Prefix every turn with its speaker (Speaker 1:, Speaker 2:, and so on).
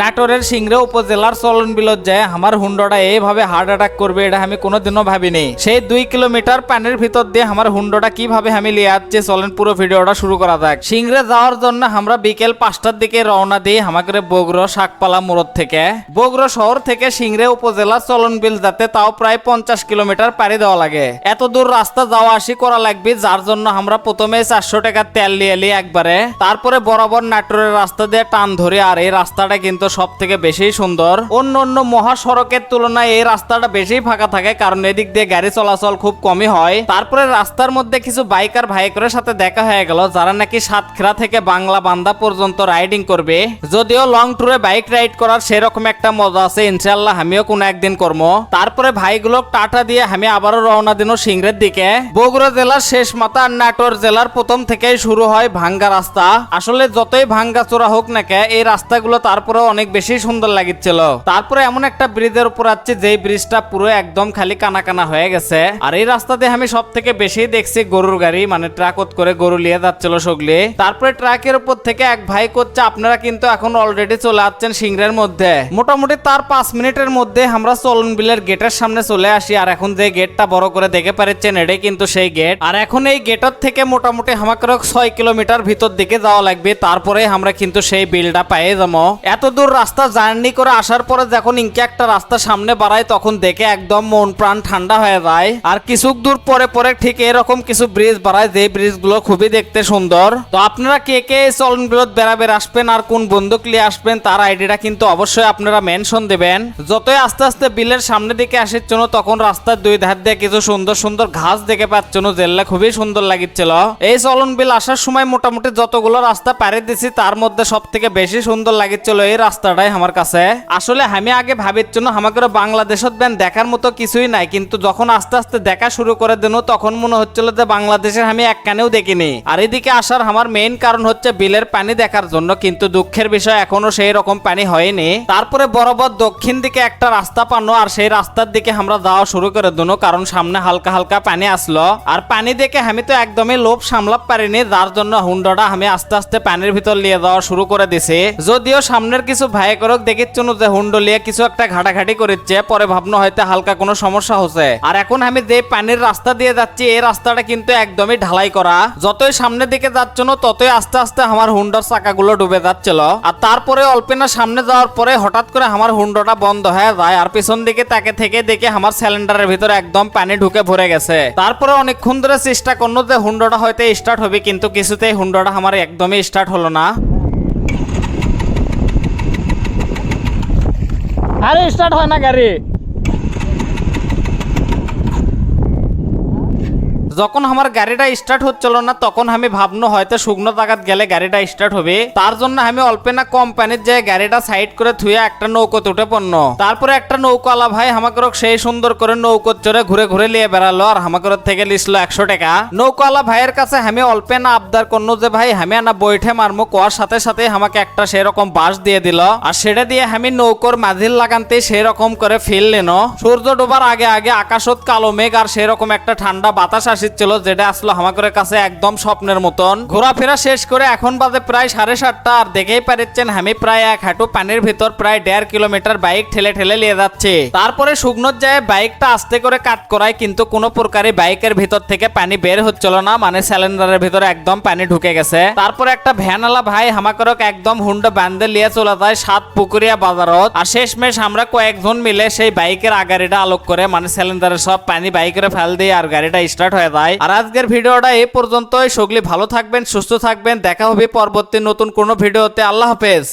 Speaker 1: নাটোরের সিংড়ে উপজেলার চলন বিলত যায় আমার হুন্ডটা এইভাবে হার্ট অ্যাটাক করবে, এটা আমি কোনোদিনও ভাবিনি। সেই দুই কিলোমিটার পানির ভিতর দিয়ে আমার হুন্ডটা কীভাবে আমি লিয়ে যাচ্ছে চলেন পুরো ভিডিওটা শুরু করা যাক। সিংড়ে যাওয়ার জন্য আমরা বিকেল পাঁচটার দিকে রওনা দিই আমাকে বগুড়ো শাকপালা মোড়ত থেকে। বগুড়ো শহর থেকে সিংড়ে উপজেলা চলন বিল যাতে তাও প্রায় পঞ্চাশ কিলোমিটার পাড়ি দেওয়া লাগে। এত দূর রাস্তা যাওয়া আসি করা লাগবে, যার জন্য আমরা প্রথমে চারশো টাকার তেল নিয়ে এলি একবারে। তারপরে বরাবর নাটোরের রাস্তা দিয়ে টান ধরে আর এই রাস্তাটা কিন্তু সব থেকে বেশি সুন্দর। অন্য অন্য মহাসড়কের তুলনায় এই রাস্তাটা বেশি ফাঁকা থাকে, কারণ এদিক দিয়ে গাড়ি চলাচল খুব কমই হয়। তারপরে রাস্তার মধ্যে কিছু বাইকার ভাইকারের সাথে দেখা হয়ে গেল, যারা নাকি সাতক্ষীরা থেকে বাংলা বান্দা পর্যন্ত রাইডিং করবে। যদিও লং ট্যুরে বাইক রাইড করার সেরকম একটা মজা আছে ইনশাল্লাহ আমিও কোনো একদিন করব। তারপরে ভাইগুলো টাটা দিয়ে আমি আবারও রওনা দিন সিংড়ের দিকে। বগুড়া জেলার শেষ মাথা আর নাটোর জেলার প্রথম থেকেই শুরু হয় ভাঙ্গা রাস্তা। আসলে যতই ভাঙ্গা চোরা হোক না কে এই রাস্তাগুলো তারপরে অনেক বেশি সুন্দর লাগিচ্ছিল। তারপরে এমন একটা ব্রিজের উপর আছে, যেই ব্রিজটা পুরো একদম খালি কানা কানা হয়ে গেছে। আর এই রাস্তাতে আমি সব থেকে বেশি দেখছি গরুর গাড়ি মানে ট্রাকত করে গরু নিয়ে যাচ্ছিল সগলি। তারপরে ট্রাকের উপর থেকে এক ভাই করছে, আপনারা কিন্তু এখন অলরেডি চলে আসছেন সিংড়ের মধ্যে। মোটামুটি তার পাঁচ মিনিটের মধ্যে আমরা চলন বিলের গেটের সামনে চলে আসি, আর এখন যে গেটটা বড় করে দেখে পারছেন, এটাই কিন্তু সেই গেট। আর এখন এই গেটের থেকে মোটামুটি আমাকে ছয় কিলোমিটার ভিতর দিকে যাওয়া লাগবে তারপরে আমরা কিন্তু সেই বিলটা পেয়ে যাব। এত দূর রাস্তা জার্নি করে আসার পরে যখন ইনকে একটা রাস্তা সামনে বাড়ায়, তখন দেখে একদম মন প্রাণ ঠান্ডা হয়ে যায়। আর কিছু দূর পরে পরে ঠিক এরকম কিছু ব্রিজ বাড়ায়, যে ব্রিজগুলো খুবই দেখতে সুন্দর। তো আপনারা কে কে চলন বিরোধ বেড়াবের আসবেন আর কোন বন্দুক নিয়ে আসবেন, তার আইডিটা কিন্তু অবশ্যই আপনারা মেনশন দেবেন। যতই আস্তে আস্তে বিলের সামনে দিকে আসার জন্য তখন রাস্তার দুই ধার দিয়ে কিছু সুন্দর সুন্দর ঘাস দেখে পাচ্ছেন জেলটা খুবই সুন্দর লাগিচ্ছিল। এই চলন বিল আসার সময় মোটামুটি যতগুলো রাস্তা পাড়ি দিছি, তার মধ্যে সব থেকে বেশি সুন্দর লাগিচ্ছিল এই রাস্তাটাই আমার কাছে। আসলে আমি আগে ভাবিচ্ছিল আমাকে বাংলাদেশত ব্যান দেখার মতো কিছুই নাই, কিন্তু যখন আস্তে আস্তে দেখা শুরু করে দেন, তখন মনে হচ্ছিল যে বাংলাদেশের আমি এক কানেও দেখিনি। আর এদিকে আসার আমার মেইন কারণ হচ্ছে বিলের পানি দেখার জন্য, কিন্তু দুঃখের বিষয় এখনও সেই রকম পানি হয়নি। তারপরে বরাবর দক্ষিণ দিকে একটা রাস্তা পানো, আর সেই রাস্তার দিকে আমরা যাওয়া শুরু করে দুনো, কারণ সামনে হালকা হালকা পানি আসলো। আর পানি দেখে আমি তো একদমই লোভ সামলাপ পারিনি, যার জন্য হুন্ডাটা আমি আস্তে আস্তে পানির ভিতর নিয়ে যাওয়া শুরু করে দিছি। যদিও সামনের কিছু ভাই করক দেখিচ্ছুন যে হুন্ডো কিছু একটা ঘাটাঘাটি করেছে পরে ভাবনো হয়তো হালকা কোনো সমস্যা হচ্ছে। আর এখন আমি যে পানির রাস্তা দিয়ে যাচ্ছি, এই রাস্তাটা কিন্তু একদমই ঢালাই করা। যতই সামনের দিকে যাচ্ছিল ততই আস্তে আস্তে আমার হুন্ডার চাকাগুলো ডুবে যাচ্ছিল। আর তারপরে অল্পেনা সামনে যাওয়ার পরে হঠাৎ করে আমার হুন্ডোটা বন্ধ হয়ে যায়, আর পিছন দিকে তাকে থেকে দেখে আমার সিলিন্ডারের ভিতরে একদম পানি ঢুকে ভরে গেছে। তারপরে অনেকক্ষণ ধরে চেষ্টা করল যে হুন্ডোটা হয়তো স্টার্ট হবে, কিন্তু কিছুতেই হুন্ডোটা আমার একদমই স্টার্ট হলো না। আরে স্টার্ট হয় না গাড়ি। যখন আমার গাড়িটা স্টার্ট হচ্ছিল না, তখন আমি ভাবনো হয়তো শুকনো জায়গাত গেলে গাড়িটা স্টার্ট হবে। তার জন্য আমি অল্পে না কোম্পানির যে গাড়িটা সাইড করে থুয়ে একটা নৌকোতে উঠে পড়ল তারপরে একটা নৌকালা ভাই আমাকে সেই সুন্দর করে নৌকো চড়ে ঘুরে ঘুরে নিয়ে বেড়ালো আর আমাকে থেকে লিসলো একশো টাকা। নৌকালা ভাইয়ের কাছে আমি অল্পে না আবদার করল যে ভাই, আমি না বৈঠে মারমো, কোয়ার সাথে সাথে আমাকে একটা সেরকম বাস দিয়ে দিল আর সেটা দিয়ে আমি নৌকোর মাঝির লাগানতে সেরকম করে ফিল নিল সূর্য ডোবার আগে আগে আকাশত কালো মেঘ আর সেরকম একটা ঠান্ডা বাতাস আসছিল যেটা আসলো আমাদের কাছে একদম স্বপ্নের মতন। ঘোরাফেরা শেষ করে এখন বাজে প্রায় সাড়ে সাতটা আর দেখেই পারিচ্ছেন আমি প্রায় এক হাঁটু পানির ভিতর প্রায় দেড় কিলোমিটার বাইক ঠেলে ঠেলে নিয়ে যাচ্ছে। তারপরে শুকনোর যায় বাইকটা আস্তে করে কাট করায় কিন্তু কোনো প্রকারে বাইকের ভিতর থেকে পানি বের হচ্ছিল না মানে সিলিন্ডারের ভিতরে একদম পানি ঢুকে গেছে। তারপরে একটা ভ্যানালা ভাই হামাকরক একদম হুন্ডা বান্ধে লিয়ে চলে যায় সাত পুকুরিয়া বাজারত। আর শেষমেশ আমরা কয়েকজন মিলে সেই বাইকের আগাড়িটা আলোক করে মানে সিলিন্ডারের সব পানি বাইকের ফেল দিয়ে আর গাড়িটা স্টার্ট হয়ে যায় আর আজকের ভিডিওটা এ পর্যন্তই। সগলি ভালো থাকবেন, সুস্থ থাকবেন। দেখা হবে পরবর্তী নতুন কোনো ভিডিওতে। আল্লাহ হাফেজ।